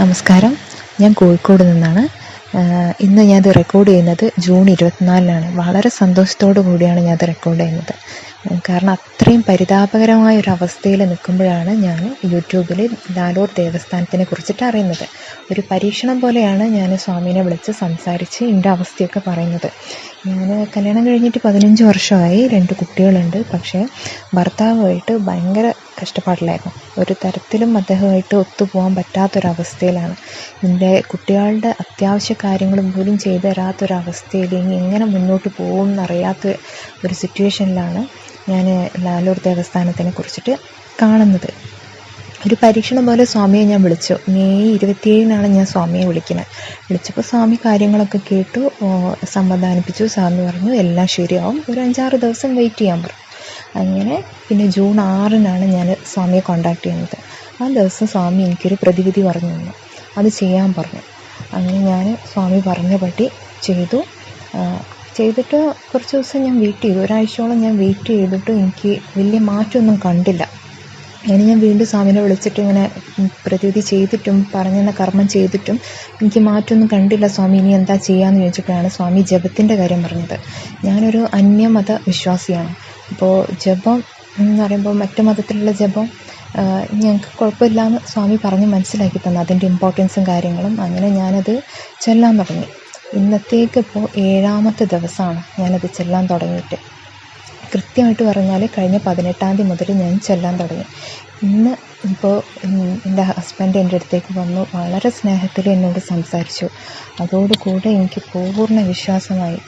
നമസ്കാരം. ഞാൻ കോഴിക്കോട് നിന്നാണ്. ഇന്ന് ഞാനത് റെക്കോർഡ് ചെയ്യുന്നത് ജൂൺ ഇരുപത്തിനാലിനാണ്. വളരെ സന്തോഷത്തോടു കൂടിയാണ് ഞാനത് റെക്കോർഡ് ചെയ്യുന്നത്. കാരണം അത്രയും പരിതാപകരമായ ഒരു അവസ്ഥയിൽ നിൽക്കുമ്പോഴാണ് ഞാൻ യൂട്യൂബിൽ ലാലൂർ ദേവസ്ഥാനത്തിനെ കുറിച്ചിട്ട് അറിയുന്നത്. ഒരു പരീക്ഷണം പോലെയാണ് ഞാൻ സ്വാമീനെ വിളിച്ച് സംസാരിച്ച് എന്റെ അവസ്ഥയൊക്കെ പറയുന്നത്. ഞാൻ കല്യാണം കഴിഞ്ഞിട്ട് പതിനഞ്ച് വർഷമായി. രണ്ട് കുട്ടികളുണ്ട്. പക്ഷേ ഭർത്താവുമായിട്ട് ഭയങ്കര കഷ്ടപ്പാടിലായിരുന്നു. ഒരു തരത്തിലും അദ്ദേഹമായിട്ട് ഒത്തുപോകാൻ പറ്റാത്തൊരവസ്ഥയിലാണ്. എന്റെ കുട്ടികളുടെ അത്യാവശ്യ കാര്യങ്ങൾ പോലും ചെയ്തു തരാത്തൊരവസ്ഥയിൽ ഇനി എങ്ങനെ മുന്നോട്ട് പോകും എന്നറിയാത്ത ഒരു സിറ്റുവേഷനിലാണ് ഞാൻ ലാലൂർ ദേവസ്ഥാനത്തിനെ കുറിച്ചിട്ട് കാണുന്നത്. ഒരു പരീക്ഷണം പോലെ സ്വാമിയെ ഞാൻ വിളിച്ചു. മെയ് ഇരുപത്തിയേഴിനാണ് ഞാൻ സ്വാമിയെ വിളിക്കുന്നത് വിളിച്ചപ്പോൾ സ്വാമി കാര്യങ്ങളൊക്കെ കേട്ടു സമ്മതാനിപ്പിച്ചു സ്വാമി പറഞ്ഞു എല്ലാം ശരിയാവും. ഒരു അഞ്ചാറ് ദിവസം വെയിറ്റ് ചെയ്യാൻ പറഞ്ഞു അങ്ങനെ പിന്നെ ജൂൺ ആറിനാണ് ഞാൻ സ്വാമിയെ കോണ്ടാക്ട് ചെയ്യുന്നത്. ആ ദിവസം സ്വാമി എനിക്കൊരു പ്രതിവിധി പറഞ്ഞു തന്നു. അത് ചെയ്യാൻ പറഞ്ഞു. അങ്ങനെ ഞാൻ സ്വാമി പറഞ്ഞ പട്ടി ചെയ്തു. ചെയ്തിട്ട് കുറച്ച് ദിവസം ഞാൻ വെയിറ്റ് ചെയ്തു. ഒരാഴ്ചയോളം ഞാൻ വെയിറ്റ് ചെയ്തിട്ട് എനിക്ക് വലിയ മാറ്റമൊന്നും കണ്ടില്ല. അങ്ങനെ ഞാൻ വീണ്ടും സ്വാമിനെ വിളിച്ചിട്ട് ഇങ്ങനെ പ്രതിവിധി ചെയ്തിട്ടും പറഞ്ഞെന്ന കർമ്മം ചെയ്തിട്ടും എനിക്ക് മാറ്റമൊന്നും കണ്ടില്ല സ്വാമി. ഇനി എന്താ ചെയ്യാമെന്ന് ചോദിച്ചപ്പോഴാണ് സ്വാമി ജപത്തിന്റെ കാര്യം പറഞ്ഞത്. ഞാനൊരു അന്യമത വിശ്വാസിയാണ് അപ്പോൾ ജപം എന്ന് പറയുമ്പോൾ മറ്റു മതത്തിലുള്ള ജപം ഞങ്ങൾക്ക് കുഴപ്പമില്ല എന്ന് സ്വാമി പറഞ്ഞ് മനസ്സിലാക്കി തന്നു. അതിന്റെ ഇമ്പോർട്ടൻസും കാര്യങ്ങളും അങ്ങനെ ഞാനത് ചെല്ലാൻ തുടങ്ങി. ഇന്നത്തേക്ക് ഇപ്പോൾ ഏഴാമത്തെ ദിവസമാണ് ഞാനത് ചെല്ലാൻ തുടങ്ങിയിട്ട്. കൃത്യമായിട്ട് പറഞ്ഞാൽ കഴിഞ്ഞ പതിനെട്ടാം തീയതി മുതൽ ഞാൻ ചെല്ലാൻ തുടങ്ങി. ഇന്ന് ഇപ്പോൾ എന്റെ ഹസ്ബൻഡ് എന്റെ അടുത്തേക്ക് വന്നു വളരെ സ്നേഹത്തിൽ എന്നോട് സംസാരിച്ചു. അതോടുകൂടെ എനിക്ക് പൂർണ വിശ്വാസമായി.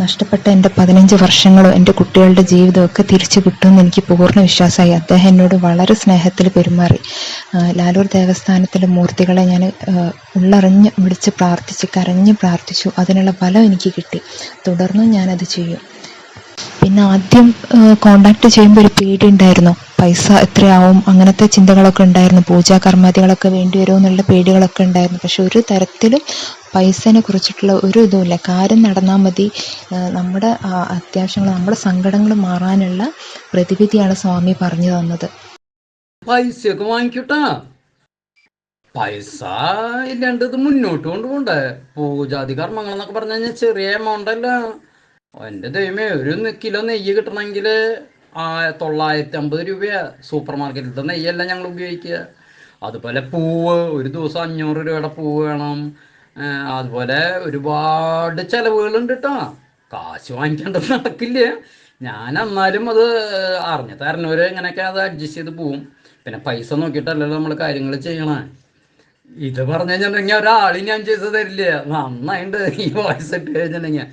നഷ്ടപ്പെട്ട എന്റെ പതിനഞ്ച് വർഷങ്ങളും എന്റെ കുട്ടികളുടെ ജീവിതമൊക്കെ തിരിച്ചു കിട്ടുമെന്ന് എനിക്ക് പൂർണ വിശ്വാസമായി. അദ്ദേഹം എന്നോട് വളരെ സ്നേഹത്തിൽ പെരുമാറി. ലാലൂർ ദേവസ്ഥാനത്തിലെ മൂർത്തികളെ ഞാൻ ഉള്ളറിഞ്ഞ് വിളിച്ച് പ്രാർത്ഥിച്ച് കരഞ്ഞ് പ്രാർത്ഥിച്ചു. അതിനുള്ള ഫലം എനിക്ക് കിട്ടി. തുടർന്നും ഞാനത് ചെയ്യും. പിന്നെ ആദ്യം കോണ്ടാക്ട് ചെയ്യുമ്പോൾ ഒരു പേടി ഉണ്ടായിരുന്നു. പൈസ എത്രയാവും? അങ്ങനത്തെ ചിന്തകളൊക്കെ ഉണ്ടായിരുന്നു. പൂജാ കർമാദികളൊക്കെ വേണ്ടി വരുമോ എന്നുള്ള പേടികളൊക്കെ ഉണ്ടായിരുന്നു. പക്ഷെ ഒരു തരത്തിലും പൈസനെ കുറിച്ചിട്ടുള്ള ഒരു ഇതുമില്ല. കാര്യം നടന്നാൽ മതി. നമ്മുടെ അത്യാവശ്യങ്ങൾ നമ്മുടെ സങ്കടങ്ങൾ മാറാനുള്ള പ്രതിവിധിയാണ് സ്വാമി പറഞ്ഞു തന്നത്. പൈസയൊക്കെ വാങ്ങിക്കൂട്ടാ. പൈസ ഇല്ലാണ്ട് ഇത് മുന്നോട്ട് കൊണ്ടുപോണ്ടേ? പൂജാതി കർമ്മങ്ങൾ എന്നൊക്കെ പറഞ്ഞു കഴിഞ്ഞാൽ ചെറിയ എമൗണ്ട് അല്ല. എന്റെ ദൈവമേ ഒരു കിലോ നെയ്യ് കിട്ടണമെങ്കിൽ തൊള്ളായിരത്തി അമ്പത് രൂപയാ സൂപ്പർ മാർക്കറ്റിലത്തെ നെയ്യല്ല ഞങ്ങൾ ഉപയോഗിക്കുക. അതുപോലെ പൂവ് ഒരു ദിവസം അഞ്ഞൂറ് രൂപയുടെ പൂവ് വേണം. അതുപോലെ ഒരുപാട് ചിലവുകളുണ്ട് കേട്ടോ കാശ് വാങ്ങിക്കേണ്ടത് നടക്കില്ല. ഞാൻ എന്നാലും അത് അറിഞ്ഞ തരണവര് ഇങ്ങനെയൊക്കെ അത് അഡ്ജസ്റ്റ് ചെയ്ത് പോവും. പിന്നെ പൈസ നോക്കിയിട്ടല്ലല്ലോ നമ്മൾ കാര്യങ്ങൾ ചെയ്യണേ. ഇത് പറഞ്ഞു കഴിഞ്ഞിട്ടുണ്ടെങ്കിൽ ഒരാളി ഞാൻ ചെയ്ത് തരില്ല. നന്നായിട്ട് ഈ വോയിസ് ഇട്ട് കഴിഞ്ഞിട്ടുണ്ടെങ്കിൽ.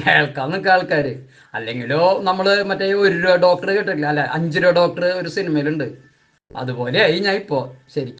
കേൾക്കാൻ നിൽക്കുക ആൾക്കാര്. അല്ലെങ്കിലോ നമ്മൾ മറ്റേ ഒരു രൂപ ഡോക്ടർ കേട്ടിട്ടില്ല? അല്ലെ? അഞ്ചു രൂപ ഡോക്ടർ ഒരു സിനിമയിലുണ്ട് അതുപോലെ ആയി ഞാൻ ഇപ്പോ ശരിക്കും